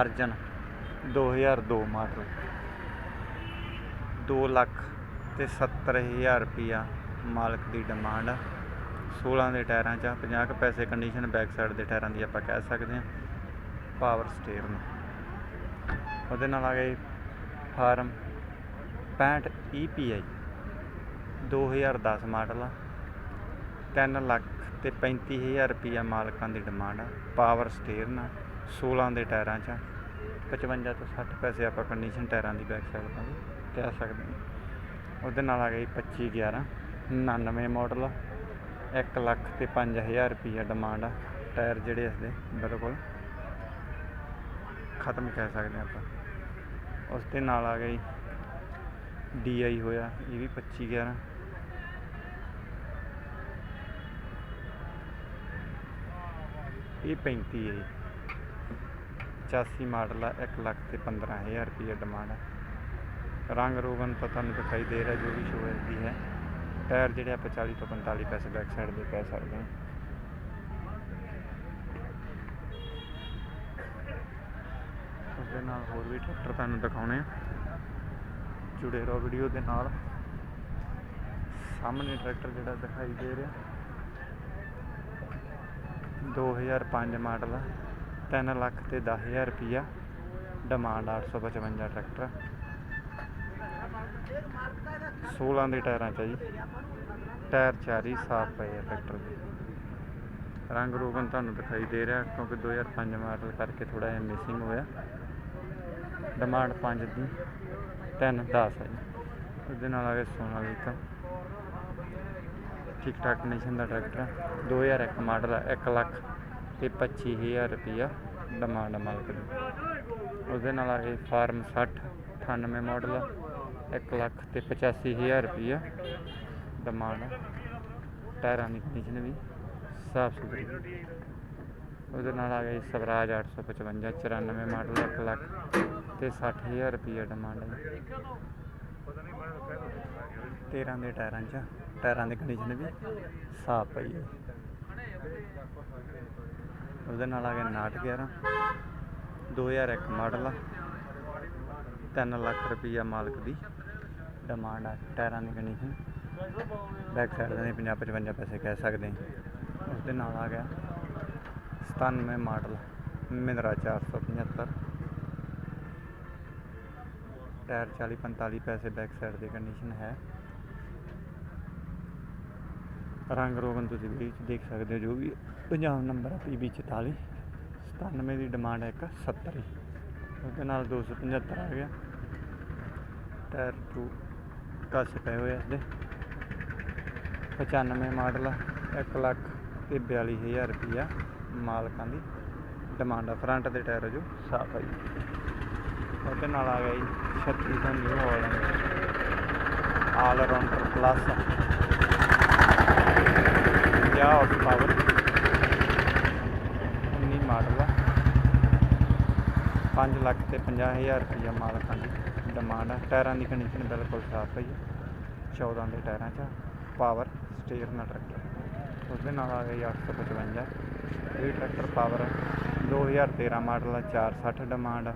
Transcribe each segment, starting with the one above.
Arjan 2002 model. 2 lakh ਤੇ 70000 ਰੁਪਿਆ ਮਾਲਕ ਦੀ ਡਿਮਾਂਡ। ਆ 16 ਦੇ ਟਾਇਰਾਂ 'ਚ ਆ, 50 ਕੁ ਪੈਸੇ ਕੰਡੀਸ਼ਨ ਬੈਕ ਸਾਈਡ ਦੇ ਟਾਇਰਾਂ ਦੀ ਆਪਾਂ ਕਹਿ ਸਕਦੇ ਹਾਂ। ਪਾਵਰ ਸਟੀਅਰਿੰਗ ਉਹਦੇ ਨਾਲ ਆ ਗਏ ਫਾਰਮ 65 EPI 2010 ਮਾਡਲ ਆ। 3 ਲੱਖ ਤੇ 35000 ਰੁਪਿਆ ਮਾਲਕਾਂ ਦੀ ਡਿਮਾਂਡ ਆ। ਪਾਵਰ ਸਟੀਅਰਿੰਗ ਆ 16 ਦੇ ਟਾਇਰਾਂ 'ਚ ਆ। 55 ਤੋਂ 60 ਪੈਸੇ ਆਪਾਂ ਕੰਡੀਸ਼ਨ ਟਾਇਰਾਂ ਦੀ ਬੈਕ ਸਾਈਡ ਤੋਂ ਕਹਿ ਸਕਦੇ ਹਾਂ। ਉਹਦੇ ਨਾਲ ਆ ਗਈ 25 11 99 ਮਾਡਲ 1 ਲੱਖ ਤੇ 5000 ਰੁਪਈਆ ਡਿਮਾਂਡ ਆ ਟਾਇਰ ਜਿਹੜੇ ਇਸਦੇ ਬਿਲਕੁਲ। ਖਤਮ ਕਹਿ ਸਕਦੇ ਹਾਂ ਆਪਾਂ। ਉਸ ਦੇ ਨਾਲ ਆ ਗਈ DI ਹੋਇਆ, ਇਹ ਵੀ 25 11 ਇਹ 35 ਹੈ ਜੀ। 85 ਮਾਡਲ ਆ 1 ਲੱਖ ਤੇ 15000 ਰੁਪਏ ਡਿਮਾਂਡ ਆ। ਰੰਗ ਰੋਗਨ ਤਾਂ ਤੁਹਾਨੂੰ ਦਿਖਾਈ ਦੇ ਰਿਹਾ, ਜੋ ਵੀ ਸ਼ੋ ਦੀ ਹੈ। ਟਾਇਰ ਜਿਹੜੇ ਆਪਾਂ 40 ਤੋਂ 45 ਪੈਸੇ ਬੈਕ ਸਾਈਡ ਦੇ ਕਹਿ ਸਕਦੇ ਹਾਂ। ਉਸ ਦੇ ਨਾਲ ਹੋਰ ਵੀ ਟਰੈਕਟਰ ਤੁਹਾਨੂੰ ਦਿਖਾਉਣੇ ਆ। ਜੁੜੇ ਰਹੋ ਵੀਡੀਓ ਦੇ ਨਾਲ ਸਾਹਮਣੇ ਟਰੈਕਟਰ ਜਿਹੜਾ ਦਿਖਾਈ ਦੇ ਰਿਹਾ। 2005 ਮਾਡਲ ਆ। 3 ਲੱਖ ਤੇ 10000 ਰੁਪਿਆ ਡਿਮਾਂਡ 855 ਟਰੈਕਟਰ। 16 ਦੇ ਟਾਇਰਾਂ 'ਚ ਆ ਜੀ। ਟਾਇਰ ਚਾਰੀ ਸਾਫ਼ ਪਏ ਆ ਟਰੈਕਟਰ ਦੇ। ਰੰਗ ਰੋਗਨ ਤੁਹਾਨੂੰ ਦਿਖਾਈ ਦੇ ਰਿਹਾ ਕਿਉਂਕਿ 2005 ਮਾਡਲ ਕਰਕੇ ਥੋੜਾ ਜਿਹਾ ਮਿਸਿੰਗ ਹੋਇਆ। ਡਿਮਾਂਡ 5 ਦੀ 3 10 ਹੈ ਜੀ। ਉਹਦੇ ਨਾਲ ਆ ਗਿਆ ਸੋਨਾਲੀਕਾ ਠੀਕ ਠਾਕ ਕੰਡੀਸ਼ਨ ਦਾ ਟਰੈਕਟਰ। ਹੈ 2001 ਮਾਡਲ ਹੈ 1 ਲੱਖ ਤੇ 25000 ਰੁਪਿਆ ਡਿਮਾਂਡ ਆ ਮਾਲਕ ਦੀ ਉਹਦੇ ਨਾਲ ਆ ਗਈ ਫਾਰਮ 60 98 ਮਾਡਲ 1 ਲੱਖ ਤੇ 85000 ਰੁਪਿਆ ਡਿਮਾਂਡ ਆ। ਟਾਇਰਾਂ ਦੀ ਕੰਡੀਸ਼ਨ ਵੀ ਸਾਫ਼ ਸੁਥਰੀ। ਉਹਦੇ ਨਾਲ ਆ ਗਈ ਸਵਰਾਜ 855 94 ਮਾਡਲ 1 ਲੱਖ ਤੇ 60000 ਰੁਪਿਆ ਡਿਮਾਂਡ ਹੈ 13 ਦੇ ਟਾਇਰਾਂ 'ਚ ਟਾਇਰਾਂ ਦੀ ਕੰਡੀਸ਼ਨ ਵੀ ਸਾਫ਼ ਪਈ ਹੈ ਉਹਦੇ ਨਾਲ ਆ ਗਿਆ 911 2001 ਮਾਡਲ ਆ। 3 ਲੱਖ ਰੁਪਈਆ ਮਾਲਕ ਦੀ ਡਿਮਾਂਡ ਆ, ਟਾਇਰਾਂ ਦੀ ਕੰਡੀਸ਼ਨ ਬੈਕ ਸਾਈਡ ਦੇ 50 55 ਪੈਸੇ ਕਹਿ ਸਕਦੇ ਹਾਂ। ਉਸ ਦੇ ਨਾਲ ਆ ਗਿਆ 97 ਮਾਡਲ, ਮਹਿੰਦਰਾ 475 ਟਾਇਰ 40 45 ਪੈਸੇ ਬੈਕ ਸਾਈਡ ਦੀ ਕੰਡੀਸ਼ਨ ਹੈ। ਰੰਗ ਰੋਗਨ ਤੁਸੀਂ ਵੀ ਦੇਖ ਸਕਦੇ ਹੋ, ਜੋ ਵੀ ਪੰਜਾਬ ਨੰਬਰ ਹੈ PB 44 97 ਦੀ ਡਿਮਾਂਡ ਹੈ ਇੱਕ 70 ਉਹਦੇ ਨਾਲ 275 ਆ ਗਿਆ। ਟਾਇਰ ਟੂ ਕਾਸੇ ਪਏ ਹੋਏ ਆ ਇਸਦੇ 95 ਮਾਡਲ 1 ਲੱਖ ਤੇ 42000 ਰੁਪਈਆ ਮਾਲਕਾਂ ਦੀ ਡਿਮਾਂਡ ਆ। ਫਰੰਟ ਦੇ ਟਾਇਰ ਜੋ, ਸਾਫ਼ ਆ ਜੀ। ਉਹਦੇ ਨਾਲ ਆ ਗਿਆ ਜੀ 36 ਤੋਂ new Holland all rounder plus 50 horse power 19 model ਆ। 5 ਲੱਖ ਤੇ 50000 ਰੁਪਈਆ ਮਾਲਕਾਂ ਦੀ ਡਿਮਾਂਡ ਆ। ਟਾਇਰਾਂ ਦੀ ਕੰਡੀਸ਼ਨ ਬਿਲਕੁਲ ਸਾਫ਼ ਹੈ 14 ਦੇ ਟਾਇਰਾਂ 'ਚ ਪਾਵਰ ਸਟੀਅਰਿੰਗ ਨਾਲ ਟਰੈਕਟਰ ਉਸ ਦੇ ਨਾਲ ਆ ਗਿਆ ਜੀ 855 ਇਹ ਟਰੈਕਟਰ ਪਾਵਰ 2013 ਮਾਡਲ ਆ। 460 ਡਿਮਾਂਡ ਆ।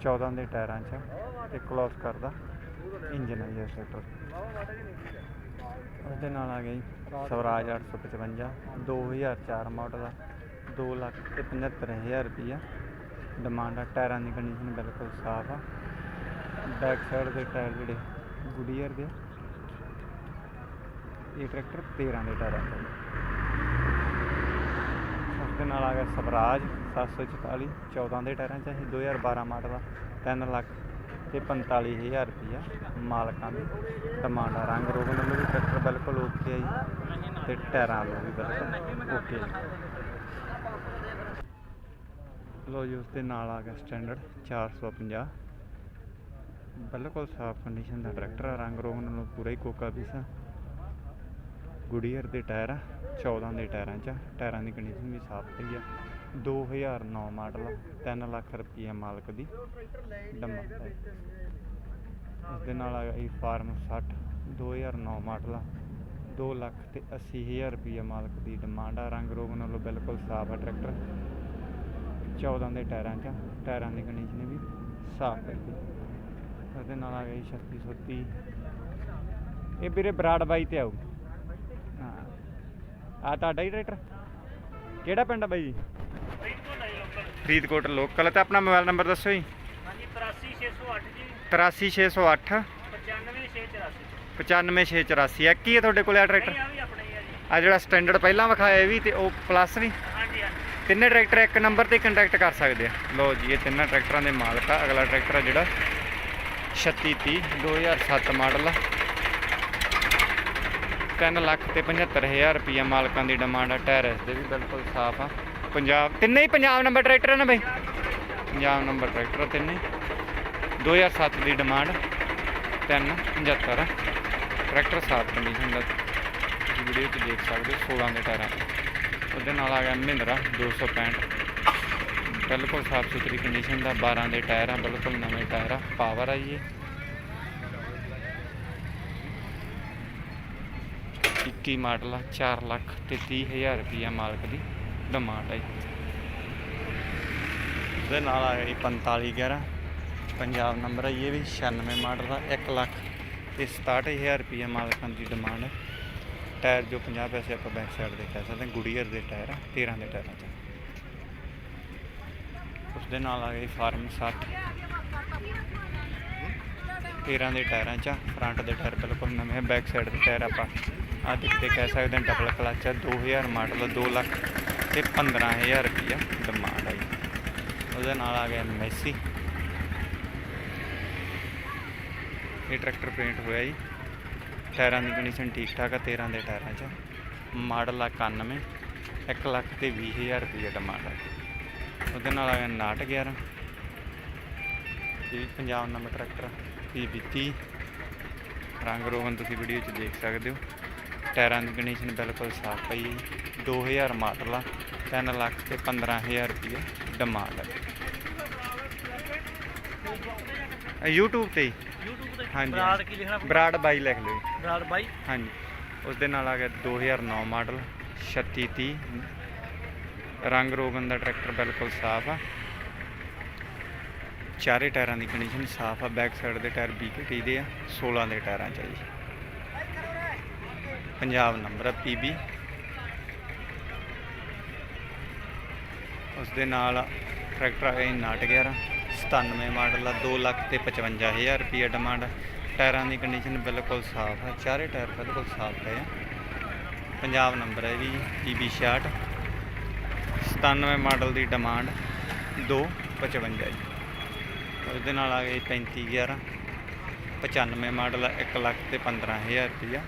14 ਦੇ ਟਾਇਰਾਂ 'ਚ ਤੇ ਕਲੋਸ ਕਰਦਾ। ਇੰਜਨ ਹੈ ਜੀ ਟਰੈਕਟਰ ਉਹਦੇ ਨਾਲ ਆ ਗਿਆ ਜੀ, ਸਵਰਾਜ 855 2004 ਮਾਡਲ ਆ 2 ਲੱਖ ਤੇ 75000 ਰੁਪਈਆ। ਡਿਮਾਂਡ ਆ, ਟਾਇਰਾਂ ਦੀ ਕੰਡੀਸ਼ਨ ਬਿਲਕੁਲ ਸਾਫ਼ ਆ। ਬੈਕ ਸਾਈਡ ਦੇ ਟਾਇਰ ਜਿਹੜੇ ਗੁਡੀਅਰ ਦੇ ਇਹ ਟਰੈਕਟਰ 13 ਦੇ ਟਾਇਰਾਂ ਦਾ ਉਸ ਦੇ ਨਾਲ ਆ ਗਿਆ ਸਵਰਾਜ 744 14 ਦੇ ਟਾਇਰਾਂ ਚ ਇਹ 2012 ਮਾਡਲ ਦਾ 3 ਲੱਖ ਤੇ 45000 ਰੁਪਈਆ ਮਾਲਕਾਂ ਦੀ ਡਿਮਾਂਡ ਆ। ਰੰਗ ਰੋਗਨ ਵੱਲੋਂ ਵੀ ਟਰੈਕਟਰ ਬਿਲਕੁਲ ਓਕੇ ਹੈ ਜੀ ਤੇ ਟਾਇਰਾਂ ਨੂੰ ਵੀ ਬਿਲਕੁਲ ਓਕੇ ਹੈ ਲੋ ਜੀ, ਉਸ ਦੇ ਨਾਲ ਆ ਗਿਆ ਸਟੈਂਡਰਡ 450 ਬਿਲਕੁਲ ਸਾਫ਼ ਕੰਡੀਸ਼ਨ ਦਾ ਟਰੈਕਟਰ ਆ। ਰੰਗ ਰੋਗਨ ਨੂੰ ਪੂਰਾ ਹੀ ਕੋਕਾ ਪੀਸਾ ਗੁਡੀਅਰ ਦੇ ਟਾਇਰ ਆ 14 ਦੇ ਟਾਇਰਾਂ 'ਚ ਆ। ਟਾਇਰਾਂ ਦੀ ਕੰਡੀਸ਼ਨ ਵੀ ਸਾਫ਼ ਪਈ ਆ। 2009 ਮਾਡਲ 3 ਲੱਖ ਰੁਪਈਆ ਮਾਲਕ ਦੀ ਡਿਮਾਂਡ ਇਸ ਦੇ ਨਾਲ ਆ ਗਈ ਫਾਰਮ 60 2009 ਮਾਡਲ ਆ 2 ਲੱਖ ਤੇ 80000 ਰੁਪਈਆ ਮਾਲਕ ਦੀ ਡਿਮਾਂਡ ਆ। ਰੰਗ ਰੋਗ ਨਾਲੋਂ ਬਿਲਕੁਲ ਸਾਫ਼ ਆ ਟਰੈਕਟਰ। 14 ਦੇ ਟਾਇਰਾਂ 'ਚ ਟਾਇਰਾਂ ਦੀ ਕੰਡੀਸ਼ਨ ਵੀ ਸਾਫ਼ ਹੈ। ਜੀ ਉਹਦੇ ਨਾਲ ਆ ਗਈ 3630 ਇਹ ਵੀਰੇ ਬਰਾੜ ਬਾਈ ਤੇ ਆਊ ਹਾਂ। ਆ ਤੁਹਾਡਾ ਹੀ ਟਰੈਕਟਰ? ਕਿਹੜਾ ਪਿੰਡ ਆ ਬਾਈ ਜੀ? ਫਰੀਦਕੋਟ ਲੋਕਲ ਤੇ ਆਪਣਾ ਮੋਬਾਈਲ ਨੰਬਰ ਦੱਸੋ ਜੀ। ਹਾਂਜੀ 83608 ਜੀ। 83608 95684 95684 ਇੱਕ ਹੀ ਹੈ ਤੁਹਾਡੇ ਕੋਲ ਆ ਟਰੈਕਟਰ ਨਹੀਂ ਆ ਵੀ ਆਪਣਾ ਹੀ ਆ ਜੀ। ਆ ਜਿਹੜਾ ਸਟੈਂਡਰਡ ਪਹਿਲਾਂ ਵਿਖਾਇਆ ਇਹ ਵੀ ਤੇ ਉਹ ਪਲੱਸ ਵੀ। ਹਾਂਜੀ ਹਾਂਜੀ। ਤਿੰਨੇ ਟਰੈਕਟਰ ਇੱਕ ਨੰਬਰ ਤੇ ਕੰਟੈਕਟ ਕਰ ਸਕਦੇ ਆ। ਲਓ ਜੀ ਇਹ ਤਿੰਨਾਂ ਟਰੈਕਟਰਾਂ ਦੇ ਮਾਲਕ ਆ। ਅਗਲਾ ਟਰੈਕਟਰ ਆ ਜਿਹੜਾ 3630 2007 ਮਾਡਲ ਆ। 3 ਲੱਖ ਤੇ 75000 ਰੁਪਈਆ ਮਾਲਕਾਂ ਦੀ ਡਿਮਾਂਡ ਆ। ਟਾਇਰ ਇਸ ਦੇ ਵੀ ਬਿਲਕੁਲ ਸਾਫ਼ ਆ। ਪੰਜਾਬ। ਤਿੰਨੇ ਹੀ ਪੰਜਾਬ ਨੰਬਰ ਟਰੈਕਟਰ ਆ ਨਾ ਬਈ? ਪੰਜਾਬ ਨੰਬਰ ਟਰੈਕਟਰ ਆ ਤਿੰਨੇ। 2007 ਦੀ ਡਿਮਾਂਡ 375 ਆ ਟਰੈਕਟਰ ਸਾਫ਼ ਕੰਡੀਸ਼ਨ ਦਾ। ਤੁਸੀਂ ਵੀਡੀਓ 'ਚ ਦੇਖ ਸਕਦੇ ਹੋ 16 ਦੇ ਟਾਇਰਾਂ। ਉਹਦੇ ਨਾਲ ਆ ਗਿਆ ਮਹਿੰਦਰਾ 265 ਬਿਲਕੁਲ ਸਾਫ਼ ਸੁਥਰੀ ਕੰਡੀਸ਼ਨ ਦਾ। 12 ਦੇ ਟਾਇਰ ਆ, ਬਿਲਕੁਲ ਨਵੇਂ ਟਾਇਰ ਆ। ਪਾਵਰ ਆ ਜੀ ਇਹ। 21 ਮਾਡਲ ਆ 4 ਲੱਖ ਤੇ 30000 ਰੁਪਈਆ ਮਾਲਕ ਦੀ। ਡਿਮਾਂਡ ਹੈ ਜੀ। ਉਹਦੇ ਨਾਲ ਆ ਗਿਆ ਜੀ 4511 ਪੰਜਾਬ ਨੰਬਰ ਹੈ ਇਹ ਵੀ 96 ਮਾਡਲ ਦਾ 1 ਲੱਖ ਤੇ 67000 ਰੁਪਈਆ ਮਾਲਕਾਂ ਦੀ ਡਿਮਾਂਡ ਹੈ। ਟਾਇਰ ਜੋ 50 ਪੈਸੇ ਆਪਾਂ ਬੈਕ ਸਾਈਡ ਦੇ ਕਹਿ ਸਕਦੇ ਹਾਂ ਗੁਡੀਅਰ ਦੇ ਟਾਇਰ ਆ 13 ਦੇ ਟਾਇਰਾਂ 'ਚ। ਉਸ ਦੇ ਨਾਲ ਆ ਗਈ ਫਾਰਮ 60 13 ਦੇ ਟਾਇਰਾਂ 'ਚ ਫਰੰਟ ਦੇ ਟਾਇਰ ਬਿਲਕੁਲ ਨਵੇਂ ਬੈਕ ਸਾਈਡ ਦੇ ਟਾਇਰ ਆਪਾਂ ਆਹ ਦੇਖਦੇ ਕਹਿ ਸਕਦੇ ਹਾਂ ਡਬਲ ਕਲਚ ਆ 2000 ਮਾਡਲ 2 ਲੱਖ ਤੇ 15000 ਰੁਪਈਆ ਡਿਮਾਂਡ ਆ ਜੀ ਉਹਦੇ ਨਾਲ ਆ ਗਿਆ ਮੈਸੀ ਇਹ ਟਰੈਕਟਰ ਪੇਂਟ ਹੋਇਆ ਜੀ। ਟਾਇਰਾਂ ਦੀ ਕੰਡੀਸ਼ਨ ਠੀਕ ਠਾਕ ਆ 13 ਦੇ ਟਾਇਰਾਂ 'ਚ। ਮਾਡਲ ਆ 91 1 ਲੱਖ ਤੇ 20000 ਰੁਪਏ ਡਿਮਾਂਡ ਆ। ਉਹਦੇ ਨਾਲ ਆ ਗਿਆ 911 ਇਹ ਵੀ ਪੰਜਾਬ ਨੰਬਰ ਟਰੈਕਟਰ ਇਹ ਬੀਤੀ ਰੰਗ ਰੋਗਨ ਤੁਸੀਂ ਵੀਡੀਓ 'ਚ ਦੇਖ ਸਕਦੇ ਹੋ। ਟਾਇਰਾਂ ਦੀ ਕੰਡੀਸ਼ਨ ਬਿਲਕੁਲ ਸਾਫ਼ ਪਈ ਹੈ। ਜੀ। 2000 ਮਾਡਲ ਆ 3 ਲੱਖ ਤੇ 15000 ਰੁਪਏ ਡਿਮਾਂਡ ਹੈ। YouTube ਤੇ YouTube ਤੇ। ਹਾਂਜੀ, ਬਰਾੜ। ਕੀ ਲਿਖਣਾ? ਬਰਾੜ ਬਾਈ ਲਿਖ ਲਿਓ। ਬਰਾੜ ਬਾਈ? ਹਾਂਜੀ। ਉਸ ਦੇ ਨਾਲ ਆ ਗਿਆ 2009 ਮਾਡਲ 3630 ਰੰਗ ਰੋਗਨ ਦਾ ਟਰੈਕਟਰ ਬਿਲਕੁਲ ਸਾਫ਼ ਆ। ਚਾਰੇ ਟਾਇਰਾਂ ਦੀ ਕੰਡੀਸ਼ਨ ਸਾਫ਼ ਆ। ਬੈਕ ਸਾਈਡ ਦੇ ਟਾਇਰ BKT ਦੇ ਆ 16 ਦੇ ਟਾਇਰਾਂ ਚ ਆ ਜੀ। ਪੰਜਾਬ ਨੰਬਰ ਹੈ PB ਉਸ ਦੇ ਨਾਲ ਟਰੈਕਟਰ ਆ ਗਿਆ 911 97 ਮਾਡਲ ਆ 2 ਲੱਖ ਤੇ 55000 ਰੁਪਏ ਡਿਮਾਂਡ ਟਾਇਰਾਂ ਦੀ ਕੰਡੀਸ਼ਨ ਬਿਲਕੁਲ ਸਾਫ਼ ਹੈ ਚਾਰੇ ਟਾਇਰ ਬਿਲਕੁਲ ਸਾਫ਼ ਹੈ ਪੰਜਾਬ ਨੰਬਰ ਹੈ ਵੀ PB 66 97 ਮਾਡਲ ਦੀ ਡਿਮਾਂਡ 255 ਜੀ। ਉਸ ਦੇ ਨਾਲ ਆ ਗਈ 3511 95 ਮਾਡਲ 1 ਲੱਖ ਤੇ 15000 ਰੁਪਇਆ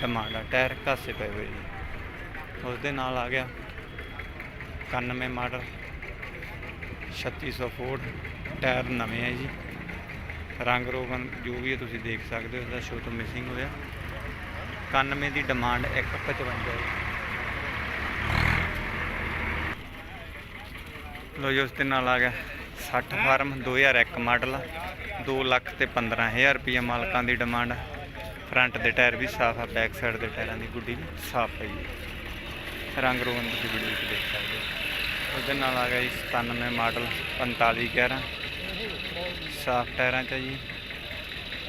ਡਿਮਾਂਡ ਆ ਟਾਇਰ ਘਾਸੇ ਪਏ ਹੋਏ ਜੀ ਉਸ ਦੇ ਨਾਲ ਆ ਗਿਆ 91 ਮਾਡਲ 3600 ਫੋਰਡ, ਟਾਇਰ ਨਵੇਂ ਹੈ ਜੀ। ਰੰਗ ਰੋਗਨ ਜੋ ਵੀ ਹੈ ਤੁਸੀਂ ਦੇਖ ਸਕਦੇ ਹੋ, ਇਹਦਾ ਸ਼ੋ ਤੋਂ ਮਿਸਿੰਗ ਹੋਇਆ। 91 ਦੀ ਡਿਮਾਂਡ 155 ਹੈ। ਲੋ ਜੀ ਉਸ ਦੇ ਨਾਲ ਆ ਗਿਆ 60 ਫਾਰਮ 2001 ਮਾਡਲ ਆ 2 ਲੱਖ ਤੇ 15000 ਰੁਪਏ ਮਾਲਕਾਂ ਦੀ ਡਿਮਾਂਡ ਫਰੰਟ ਦੇ ਟਾਇਰ ਵੀ ਸਾਫ਼ ਆ, ਬੈਕ ਸਾਈਡ ਦੇ ਟਾਇਰਾਂ ਦੀ ਗੁੱਡੀ ਵੀ ਸਾਫ਼ ਹੈ ਰੰਗ ਰੋਗਨ ਤੁਸੀਂ ਵੀਡੀਓ ਵਿੱਚ ਦੇਖ ਸਕਦੇ ਹੋ। ਉਸ ਨਾਲ ਆ ਗਿਆ ਜੀ 97 ਮਾਡਲ 4511 ਸਾਫ਼ ਟਾਇਰਾਂ ਚ ਆ ਜੀ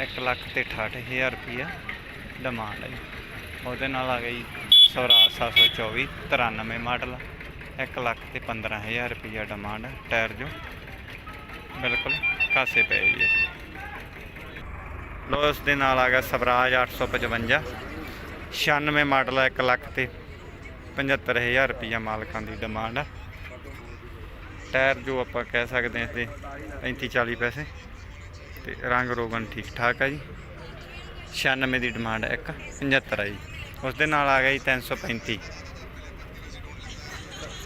1 ਲੱਖ ਤੇ 68000 ਰੁਪਈਆ ਡਿਮਾਂਡ ਹੈ ਜੀ। ਉਹਦੇ ਨਾਲ ਆ ਗਈ ਸਵਰਾਜ 724 93 ਮਾਡਲ 1 ਲੱਖ ਤੇ 15000 ਰੁਪਈਆ ਡਿਮਾਂਡ ਟਾਇਰ ਜੋ ਬਿਲਕੁਲ ਕਾਸੇ ਪਏ ਜੀ। ਲੋ ਉਸ ਦੇ ਨਾਲ ਆ ਗਿਆ ਸਵਰਾਜ 855 96 ਮਾਡਲ 1 ਲੱਖ ਤੇ 75000 ਰੁਪਈਆ ਮਾਲਕਾਂ ਦੀ ਡਿਮਾਂਡ ਹੈ ਟਾਇਰ ਜੋ ਆਪਾਂ ਕਹਿ ਸਕਦੇ ਹਾਂ ਤੇ 35 40 ਪੈਸੇ। ਤੇ ਰੰਗ ਰੋਗਨ ਠੀਕ ਠਾਕ ਹੈ ਜੀ। 96 ਦੀ ਡਿਮਾਂਡ ਹੈ ਇੱਕ 75 ਹੈ ਜੀ। ਉਸ ਦੇ ਨਾਲ ਆ ਗਿਆ ਜੀ 335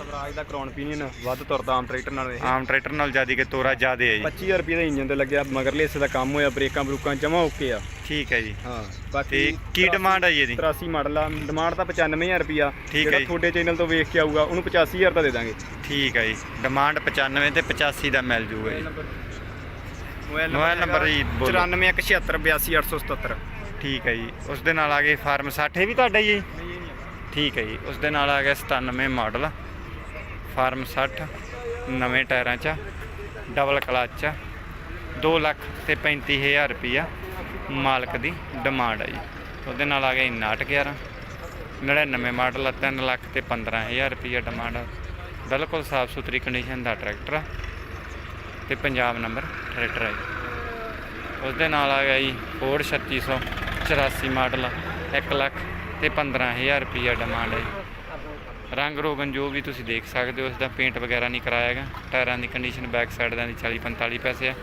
ਸਵਰਾਜ ਦਾ ਕਰਾਉਣ ਪੀਨੀਅਨ ਵੱਧ ਤੁਰਦਾ ਆਮ ਟਰੈਕਟਰ ਨਾਲ ਇਹ। ਆਮ ਟਰੈਕਟਰ ਨਾਲ ਜ਼ਿਆਦਾ ਕਿ ਤੋਰਾ ਜ਼ਿਆਦੇ ਹੈ ਜੀ। 25000 ਰੁਪਏ ਦਾ ਇੰਜਨ ਤੇ ਲੱਗਿਆ ਮਗਰਲੇ ਹਿੱਸੇ ਦਾ ਕੰਮ ਹੋਇਆ ਬ੍ਰੇਕਾਂ ਬਰੂਕਾਂ ਜਮਾ ਓਕੇ ਆ। ਠੀਕ ਹੈ ਜੀ। ਹਾਂ ਤੇ ਬਾਕੀ ਕੀ ਡਿਮਾਂਡ ਹੈ ਜੀ ਇਹਦੀ? 83 ਮਾਡਲ ਆ ਡਿਮਾਂਡ ਤਾਂ 95000 ਰੁਪਿਆ ਠੀਕ ਹੈ ਜੀ। ਤੁਹਾਡੇ ਚੈਨਲ ਤੋਂ ਵੇਖ ਕੇ ਆਊਗਾ ਉਹਨੂੰ 85000 ਦਾ ਦੇ ਦਾਂਗੇ। ਠੀਕ ਹੈ ਜੀ। ਡਿਮਾਂਡ 95 ਤੇ 85 ਦਾ ਮਿਲ ਜੂਗਾ ਜੀ। ਮੋਬਾਈਲ ਨੰਬਰ ਜੀ ਬੋਲੋ। 9417822877 ਠੀਕ ਹੈ ਜੀ। ਉਸ ਦੇ ਨਾਲ ਆ ਗਏ ਫਾਰਮ 60 ਇਹ ਵੀ ਤੁਹਾਡਾ ਹੀ ਹੈ ਜੀ? ਠੀਕ ਹੈ ਜੀ। ਉਸ ਦੇ ਨਾਲ ਆ ਗਿਆ 97 ਮਾਡਲ। ਫਾਰਮ 60 ਨਵੇਂ ਟਾਇਰਾਂ 'ਚ ਡਬਲ ਕਲਚ ਆ 2 ਲੱਖ ਤੇ 35000 ਰੁਪਈਆ ਮਾਲਕ ਦੀ ਡਿਮਾਂਡ ਹੈ ਜੀ। ਉਹਦੇ ਨਾਲ ਆ ਗਿਆ ਜੀ 911 99 ਮਾਡਲ ਆ 3 ਲੱਖ ਤੇ 15000 ਰੁਪਈਆ ਡਿਮਾਂਡ ਆ। ਬਿਲਕੁਲ ਸਾਫ਼ ਸੁਥਰੀ ਕੰਡੀਸ਼ਨ ਦਾ ਟਰੈਕਟਰ ਆ ਤੇ ਪੰਜਾਬ ਨੰਬਰ ਟਰੈਕਟਰ ਹੈ ਜੀ। ਉਸ ਦੇ ਨਾਲ ਆ ਗਿਆ ਜੀ ਫੋਰਡ 3684 ਮਾਡਲ 1 ਲੱਖ ਤੇ 15000 ਰੁਪਈਆ ਡਿਮਾਂਡ ਹੈ ਜੀ। ਰੰਗ ਰੋਗਨ ਜੋ ਵੀ ਤੁਸੀਂ ਦੇਖ ਸਕਦੇ ਹੋ ਉਸ ਦਾ ਪੇਂਟ ਵਗੈਰਾ ਨਹੀਂ ਕਰਾਇਆ ਹੈਗਾ। ਟਾਇਰਾਂ ਦੀ ਕੰਡੀਸ਼ਨ ਬੈਕ ਸਾਈਡ ਦਾ ਦੀ 40 45 ਪੈਸੇ ਆ।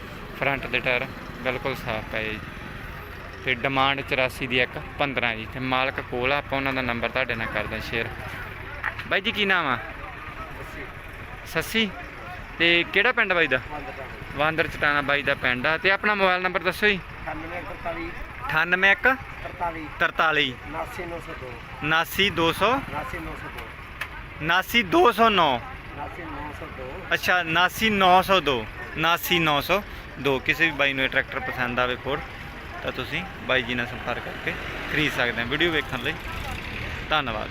ਫਰੰਟ ਦੇ ਟਾਇਰ ਬਿਲਕੁਲ ਸਾਫ਼ ਪਏ ਜੀ। ਤੇ ਡਿਮਾਂਡ 84 ਦੀ ਇੱਕ 15 ਜੀ। ਤੇ ਮਾਲਕ ਕੋਲ ਆ ਆਪਾਂ ਉਹਨਾਂ ਦਾ ਨੰਬਰ ਤੁਹਾਡੇ ਨਾਲ ਕਰਦਾ ਸ਼ੇਅਰ ਬਾਈ ਜੀ ਕੀ ਨਾਮ ਆ? ਸੱਸੀ। ਤੇ ਕਿਹੜਾ ਪਿੰਡ ਬਾਈ ਦਾ? ਵਾਂਦਰ ਚਟਾਣਾ ਬਾਈ ਦਾ ਪਿੰਡ ਆ। ਤੇ ਆਪਣਾ ਮੋਬਾਈਲ ਨੰਬਰ ਦੱਸੋ ਜੀ। 91 981 43 43 99200 79200 99200 79209 99200 ਅੱਛਾ 89902 89902 ਕਿਸੇ ਵੀ ਬਾਈ ਨੂੰ ਇਹ ਟਰੈਕਟਰ ਪਸੰਦ ਆਵੇ ਫੋਰਡ ਤਾਂ ਤੁਸੀਂ ਬਾਈ ਜੀ ਨਾਲ ਸੰਪਰਕ ਕਰਕੇ ਖਰੀਦ ਸਕਦੇ ਹੋ। ਵੀਡੀਓ ਵੇਖਣ ਲਈ ਧੰਨਵਾਦ।